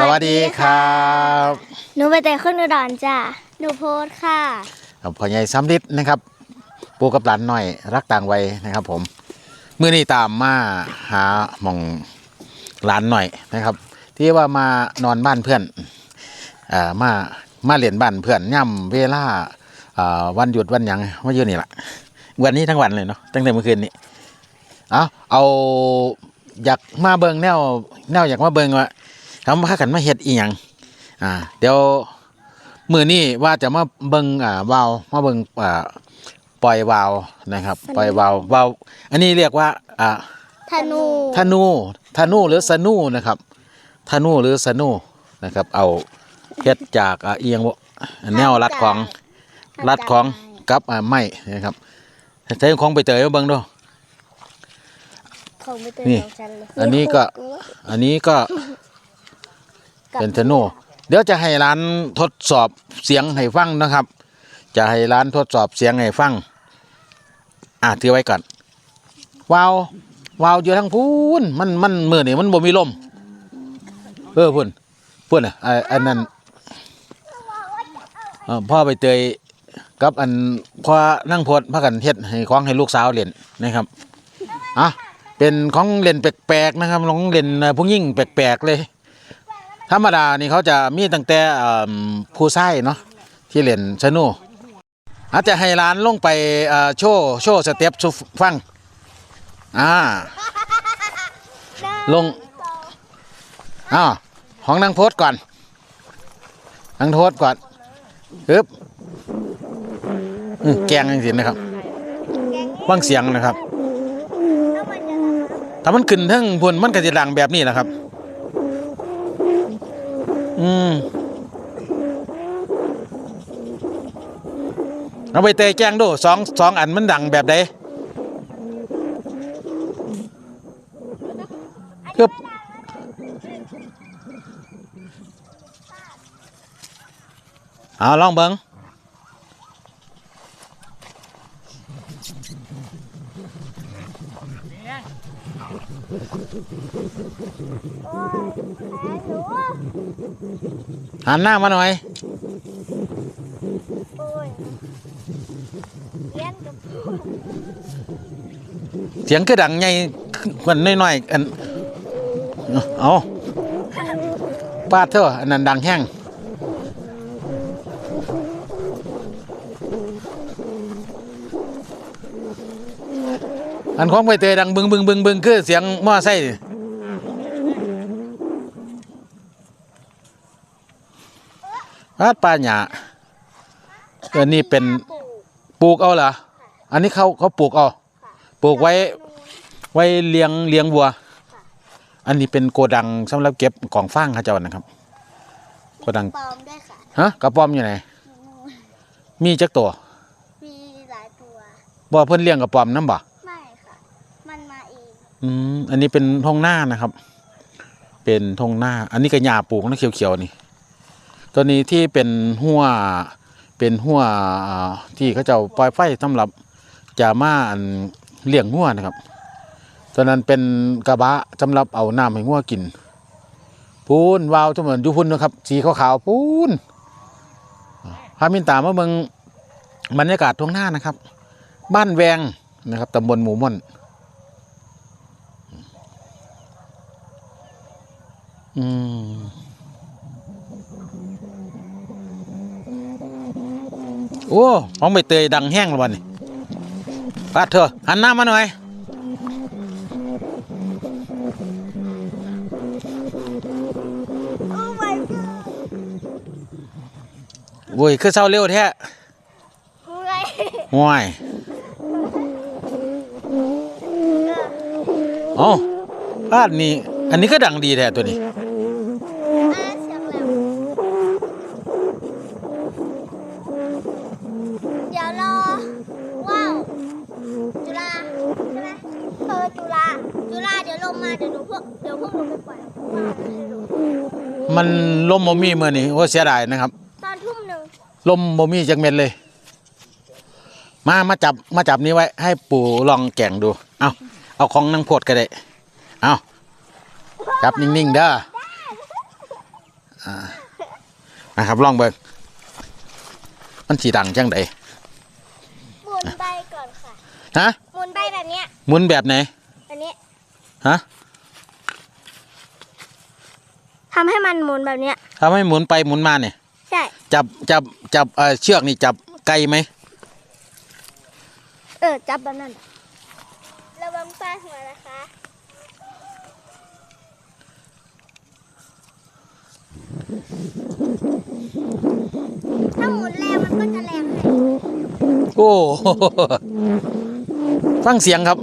สวัสดีครับหนูไปแต่ขึ้นอุดรจ้ะหนูโพสต์ค่ะผมพ่อใหญ่ซ้ำลิดนะครับ ปูกับหลานหน่อยรักต่างวัยนะครับ ผมเมื่อนี้ตามมาหาหมองหลานหน่อยนะครับ ที่ว่ามานอนบ้านเพื่อนอ่ามามาเรียนบ้านเพื่อนย่ำเวลาอ่าวันหยุดวันหยังมาอยู่นี่แหละวันนี้ทั้งวันเลยเนาะตั้งแต่เมื่อคืนนี้เอาเอาอยากมาเบิงแนวแนวอยากมาเบิงว่า เขามาขันมาเฮ็ดอีหยังอ่า เดี๋ยวมือนี้ว่าจะมาเบิงอ่าวาวมาเบิงอ่าปล่อยวาวนะครับ ปล่อยวาววาวอันนี้เรียกว่าอ่าธนูธนูธนูหรือสนูนะครับธนูหรือสนูนะครับ เอาเฮ็ดจากอ่าเอียงบ่แนวรัดของรัดของกับอ่าไม้นะครับใช้ของไปเตยมาเบิ่งดูของไม่เตือนนี่ของฉันเลยอันนี้ก็อันนี้ก็ เป็นธนูเดี๋ยวจะให้ร้านทดสอบเสียงให้ฟังนะครับ จะให้ร้านทดสอบเสียงให้ฟัง อะถือไว้ก่อนวาววาวอยู่ทางพูนมันมันมือนี่มันบ่มีลมเออพุ่นพุ่นอะไอ้อันนั้นเอ่อพ่อไปเตยกับอันพ่อนั่งโพดพากันเฮ็ดให้ของให้ลูกสาวเล่นนะครับอะเป็นของเล่นแปลกๆนะครับของเล่นเอ่อผู้หญิงแปลกๆเลย ธรรมดานี่เขาจะมีตั้งแต่เอิ่มผู้ชายเนาะที่เล่นชนูอาจจะให้ร้านลงไปเอ่อโชว์โชว์สเต็ปสุฟังอ่าลงอ้าวของนางโพสก่อนนางโพสก่อนฮึบอื้อแกงจริงๆนะครับฟังเสียงนะครับ ถ้ามันขึ้นเทั้งพุ่นมันก็จะดังแบบนี้แหละครับ อืมเอาไปเตยแจ้งดูสองสองอันมันดังแบบใดคือเอาลองเบิง หันหน้ามาหน่อยโอ้ยเลี้ยนกับเสียงคือดังไงคนน้อยๆอันเอาปาดเถอะอันนั้นดังแห้ง อันของไปเตยดังบึงบึงบึงบึงคือเสียงมอไซค์นี่ปาดปลาหยาเออนี่เป็นปลูกเอาเหรออันนี้เขาเขาปลูกเอาปลูกไว้ไว้เลี้ยงเลี้ยงวัว อันนี้เป็นโกดังสำหรับเก็บของฟางเขาเจ้านะครับ โกดังปลอมด้วยค่ะฮะกระป้อมอยู่ไหนมีจักตัว มีหลายตัวบ่เพิ่นเลี้ยงกระป้อมน้ำบ่ ไม่ค่ะ มันมาเอืมอันนี้เป็นทงหน้านะครับ เป็นทงหน้า อันนี้ก็หญ้าปลูกนะเขียวๆนี่ตัวนี้ที่เป็นหัวเป็นหัวที่เขาเจ้าปล่อยไฟสำหรับจะมาเลี้ยงหัวนะครับตัวนั้นเป็นกระบะสำหรับเอาน้ำให้งัวกินปูนวาวทุกเหมือนยูพุ่นนะครับ สีขาวๆปูนพามินตามาเมืองบรรยากาศทวงหน้านะครับ บ้านแวงนะครับตำบลหมู่ม่อน อืมโอ้ของใบเตยดังแห้งแล้ววันนี้ปาดเถอะหันหน้ามาหน่อยโอ้ไม่โว้ยคือเศร้าเร็วแท้ไงห่วยเอ๋อบ้านนี้อันนี้ก็ดังดีแท้ตัวนี้าจุฬาเดี๋ยวลงมาเดี๋ยวหนูพวกเดี๋ยวพวกหนูไปปล่อยว่าให้ดูมันลมบ่มีเมื่อนี้โอ้เสียดายนะครับ ตอนทุ่มหนึ่งลมบ่มีจักเม็ดเลย มามาจับมาจับนี้ไว้ ให้ปู่ลองแก่งดู เอาเอาของนางโพดก็ได้ เอาจับนิ่งๆเด้ออ่านะครับลองเบิ่งมันสีดังจังไดหมุนใบก่อนค่ะ ฮะหมุนใบแบบเนี้ยหมุนแบบไหนแบบนี้ ฮะทำให้มันหมุนแบบเนี้ยทำให้หมุนไปหมุนมาเนี่ย ใช่ จับจับจับเอ่อเชือกนี่จับไกลไหมเออ จับแบบนั้นระวังฟาดหัวนะคะ ถ้าหมุนแรงมันก็จะแรงให้โอ้ ฟังเสียงครับ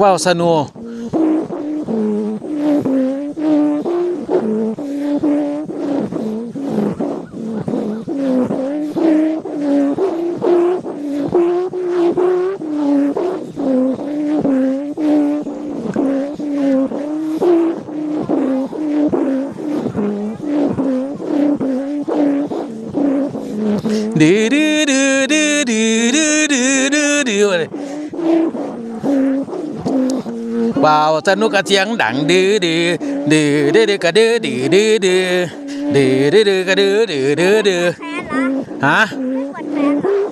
Wow, Sanuo. Did ว้าวสนุกกระเสียงดังดื้อดื้อดื้อดื้อดื้อกระดื้อดื้อดื้อดื้อดื้อดื้อดื้อกระดื้อดื้อดื้อดื้อแพ้ละฮะ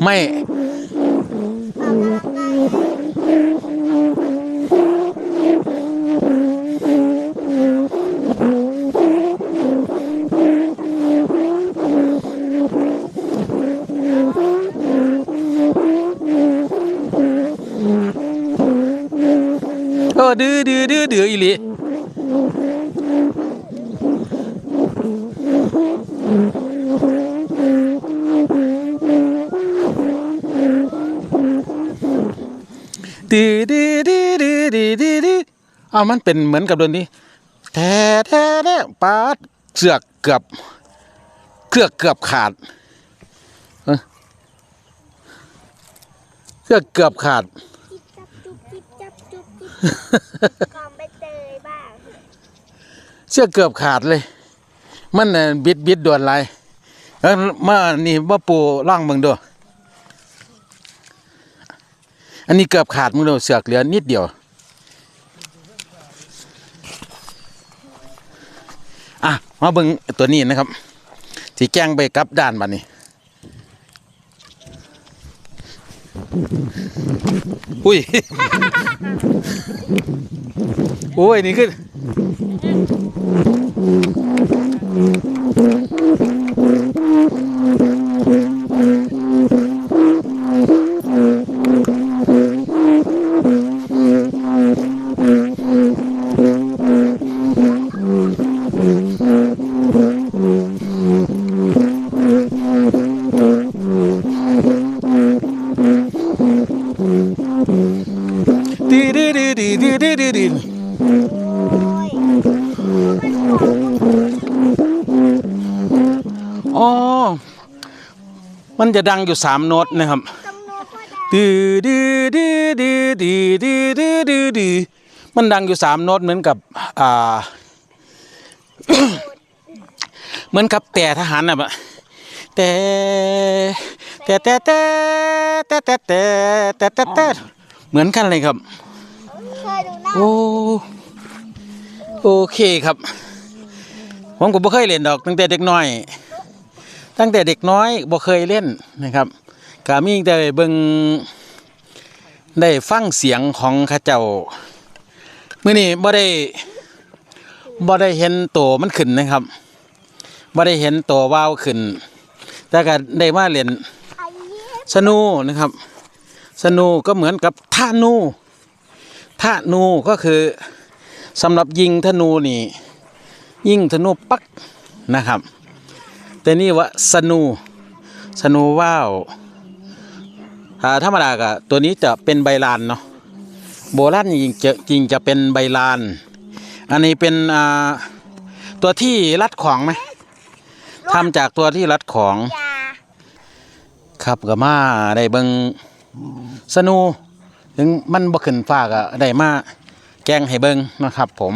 ไม่ ออ้าวมันเป็นเหมือนกับดนตรีแท้แท้แท้ปาดเสือกเกือบเกือกเกือบขาดเอ้ยเสือกเกือบขาดเสื้อเกือบขาดเลย มันน่ะบิดบิดด่วนไรเอ้ยมานี่ว่าปูร่างมึงดูอันนี้เกือบขาดมึงดูเสือกเหลือนิดเดียว อะ มาเบิ้งตัวนี้นะครับที่แจ้งไปกับด้านบัดนี้อุ้ยโอ้ยนี่คือ มันจะดังอยู่สามโน้ตนะครับกำโนดก็ได้ดื้อดื้อดื้อดื้อดื้อดื้อดื้อดื้อดื้อมันดังอยู่สามโน้ตเหมือนกับอ่าเหมือนกับแต่ทหารน่ะบะแต่แต่แต่แต่แต่แต่แต่แต่แต่แต่เหมือนกันเลยครับเคยดูหน้าโอ้โอเคครับ ผมก็บ่เคยเล่นดอกตั้งแต่เด็กน้อย ตั้งแต่เด็กน้อยบ่เคยเล่นนะครับก็มีแต่เบิ่งได้ฟังเสียงของข้าเจ้ามื้อนี้บ่ได้บ่ได้เห็นตัวมันขึ้นนะครับบ่ได้เห็นตัววาวขึ้น แต่ก็ได้มาเล่นไอ้เหี้ยสนูนะครับ สนูก็เหมือนกับท่านูท่านูก็คือสำหรับยิงธนูนี่ ยิงธนูปักนะครับ แต่นี่ว่าสนูสนูว่าวอ่าธรรมดาก็ตัวนี้จะเป็นใบลานเนาะโบราณจริงจะจริงจะเป็นใบลาน อันนี้เป็นตัวที่รัดของไหมทำจากตัวที่รัดของ ครับก็มาได้เบิงสนูถึงมันบ่ขึ้นฟ้าก็ได้มาแกงให้เบิงนะครับ ผม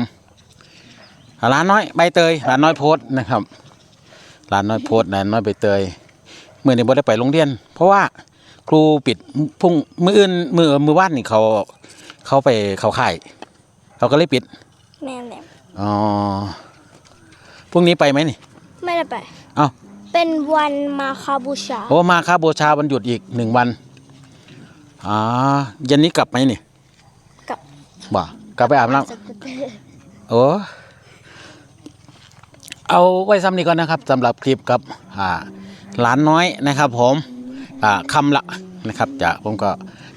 ร้านน้อยใบเตยร้านน้อยโพสนะครับ ร้านน้อยโพสต์ร้านน้อยใบเตยเมื่อนี้บ่ได้ไปโรงเรียน เพราะว่าครูปิดพรุ่งมืออื่นมือมือว่านนี่เขาเขาไปเขาค่ายเขาก็เลยปิดแม่แหละอ๋อพรุ่งนี้ไปไหมนี่ ไม่ได้ไป เอ้า เป็นวันมาคาบูชา โอ้มาครับบูชาวันหยุดอีกหนึ่งวันอ๋อเย็นนี้กลับไหมนี่กลับบ่กลับไปอาบน้ำสกูตเตอร์โอ้ เอาไว้ซ้ำนี้ก่อนนะครับสำหรับคลิปกับอ่าหลานน้อยนะครับ ผมอ่าคำละนะครับจะผมก็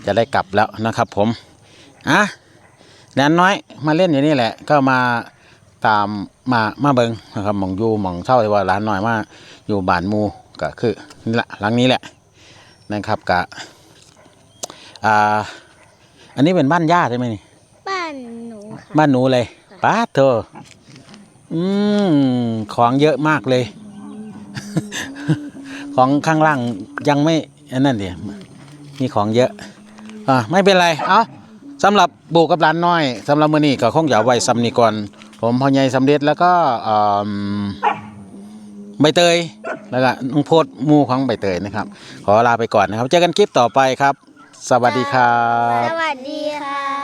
จะได้กลับแล้วนะครับ ผมอะหลานน้อยมาเล่นอยู่นี่แหละ ก็มาตามมามาเบิงนะครับหมองอยู่หมองเช่าที่ว่าหลานน้อยมาอยู่บ้านหมูก็คือนี่แหละหลังนี้แหละนะครับกะอ่าอันนี้เป็นบ้านญาติใช่ไหมนี่บ้านหนูค่ะบ้านหนูเลยป้าดเธอ อืมของเยอะมากเลย ของข้างล่างยังไม่อันนั้นเดียมีของเยอะ อ่าไม่เป็นไร เอาสำหรับบูกับร้านน้อยสำหรับมือนี้ก็คงอย่าไว้ซ้ำนีก่อน ผมพ่อใหญ่สำเร็จแล้วก็อ่าใบเตยแล้วก็น้องโพดมูของใบเตยนะครับ ขอลาไปก่อนนะครับ เจอกันคลิปต่อไปครับ สวัสดีครับ สวัสดีค่ะ